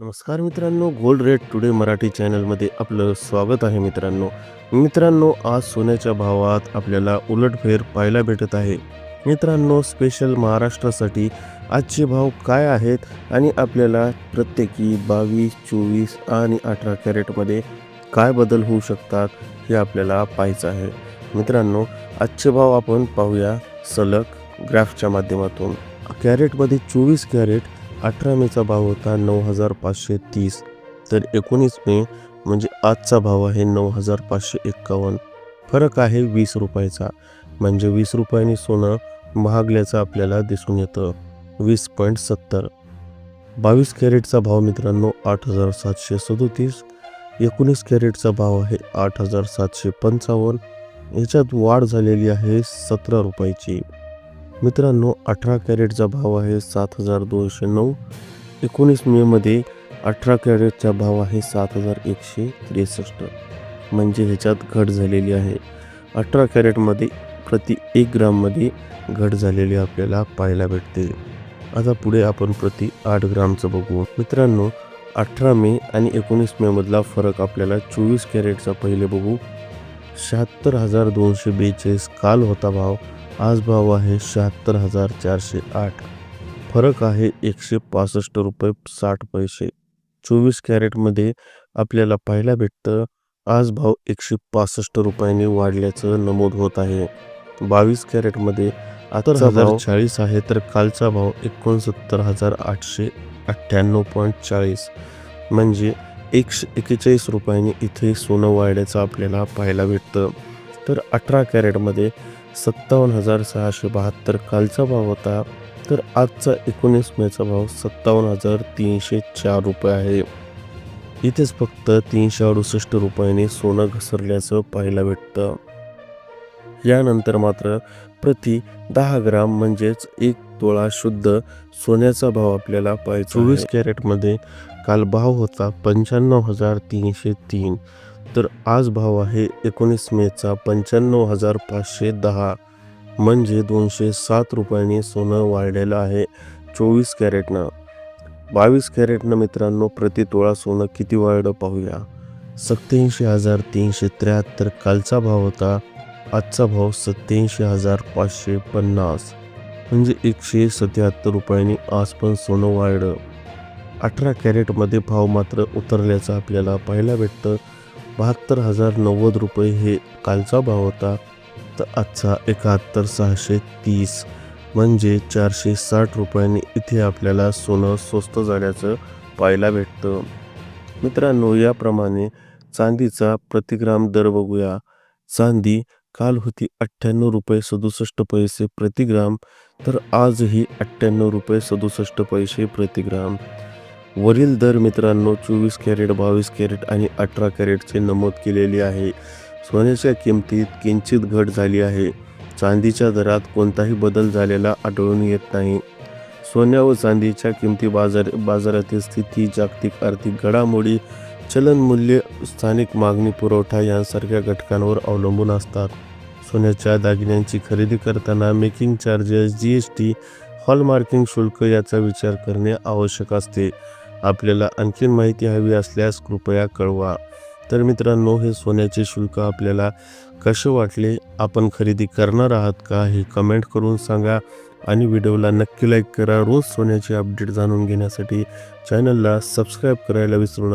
नमस्कार मित्रांनो gold rate today Marathi चॅनलमध्ये आपलं स्वागत आहे मित्रांनो. मित्रांनो आज सोन्याच्या भावात आपल्याला उलटफेर पाहायला भेटत आहे. मित्रांनो स्पेशल महाराष्ट्रासाठी आजचे भाव काय आहेत आणि आपल्याला प्रत्येकी बावीस चोवीस आणि अठरा कॅरेटमध्ये काय बदल होऊ शकतात हे आपल्याला पाहायचं आहे. मित्रांनो आजचे भाव आपण पाहूया सलग ग्राफच्या माध्यमातून. कॅरेटमध्ये चोवीस कॅरेट अठरा मेचा भाव होता नऊ हजार पाचशे तीस. तर एकोणीस मे म्हणजे आजचा भाव आहे नऊ हजार पाचशे एक्कावन्न फरक आहे वीस रुपयाचा. म्हणजे वीस रुपयांनी सोनं महागल्याचं आपल्याला दिसून येतं. वीस पॉईंट सत्तर. बावीस कॅरेटचा भाव मित्रांनो आठ हजार सातशे सदोतीस. एकोणीस कॅरेटचा भाव आहे आठ हजार सातशे पंचावन्न. याच्यात वाढ झालेली आहे सतरा रुपयाची. मित्रांनो अठरा कॅरेटचा भाव आहे सात हजार दोनशे नऊ. एकोणीस मेमध्ये अठरा कॅरेटचा भाव आहे सात हजार एकशे त्रेसष्ट. म्हणजे ह्याच्यात घट झालेली आहे. अठरा कॅरेटमध्ये प्रति एक ग्राममध्ये घट झालेली आपल्याला पाहायला भेटते. आता पुढे आपण प्रति आठ ग्रामचं बघू. मित्रांनो अठरा मे आणि एकोणीस मेमधला फरक आपल्याला चोवीस कॅरेटचा पहिले बघू. शहात्तर हजार दोनशे बेचाळीस काल होता भाव. आज भाव आहे शहात्तर हजार चारशे आठ. फरक आहे एकशे पासष्ट रुपये साठ पैसे. चोवीस कॅरेटमध्ये आपल्याला पाहायला भेटतं आज भाव एकशे पासष्ट रुपयांनी वाढल्याचं नमूद होत आहे. बावीस कॅरेटमध्ये आता हजार चाळीस आहे तर कालचा भाव एकोणसत्तर हजार आठशे अठ्ठ्याण्णव पॉईंट चाळीस. म्हणजे एकशे एक्केचाळीस रुपयांनी इथे सोनं वाढल्याचं आपल्याला पाहायला भेटतं. तर अठरा कॅरेटमध्ये सत्तावन्न हजार सहाशे बहात्तर कालचा भाव होता तर आजचा एकोणीस मेचा भाव सत्तावन्न हजार तीनशे चार रुपये आहे. इथेच फक्त तीनशे अडुसष्ट रुपयाने सोनं घसरल्याचं पाहायला भेटतं. यानंतर मात्र प्रति दहा ग्राम म्हणजेच एक तोळा शुद्ध सोन्याचा भाव आपल्याला पाहिजे चोवीस कॅरेटमध्ये काल भाव होता पंच्याण्णव हजार तीनशे तीन. तर आज भाव आहे एकोणीस मेचा पंच्याण्णव हजार पाचशे दहा. म्हणजे दोनशे सात रुपयांनी सोनं वाढलेलं आहे चोवीस कॅरेटनं. बावीस कॅरेटनं मित्रांनो प्रति तोळा सोनं किती वाढलं पाहूया. सत्याऐंशी हजार तीनशे त्र्याहत्तर कालचा भाव होता. आजचा भाव सत्याऐंशी हजार पाचशे पन्नास. म्हणजे एकशे सत्याहत्तर रुपयांनी आज पण सोनं वाढलं. अठरा कॅरेटमध्ये भाव मात्र उतरल्याचं आपल्याला पाहायला भेटतं. बहात्तर हजार नव्वद रुपये हे कालचा भाव होता. तर आजचा एकाहत्तर सहाशे तीस म्हणजे चारशे साठ रुपयांनी इथे आपल्याला सोनं स्वस्त झाल्याचं पाहायला भेटतं. मित्रांनो याप्रमाणे चांदीचा प्रतिग्राम दर बघूया. चांदी काल होती अठ्ठ्याण्णव रुपये सदुसष्ट पैसे प्रतिग्राम तर आजही अठ्ठ्याण्णव रुपये सदुसष्ट पैसे प्रतिग्राम. वरील दर मित्रांनो चोवीस कॅरेट बावीस कॅरेट आणि अठरा कॅरेटचे नमूद केलेले आहे. सोन्याच्या किमतीत किंचित घट झाली आहे. चांदीच्या दरात कोणताही बदल झालेला आढळून येत नाही. सोन्या व चांदीच्या किमती बाजार बाजारातील स्थिती जागतिक आर्थिक घडामोडी चलन मूल्य स्थानिक मागणी पुरवठा यांसारख्या घटकांवर अवलंबून असतात. सोन्याच्या दागिन्यांची खरेदी करताना making charges G S T hallmarking शुल्क याचा विचार करणे आवश्यक असते. आपल्याला आणखीन माहिती हवी असल्यास कृपया कळवा. तर मित्रांनो हे सोन्याचे शुल्क आपल्याला कसे वाटले? आपण खरेदी करणार आहात का? हे कमेंट करून सांगा आणि व्हिडिओला नक्की लाईक करा. रोज सोन्याचे अपडेट जाणून घेण्यासाठी चॅनलला सबस्क्राईब करायला विसरू नका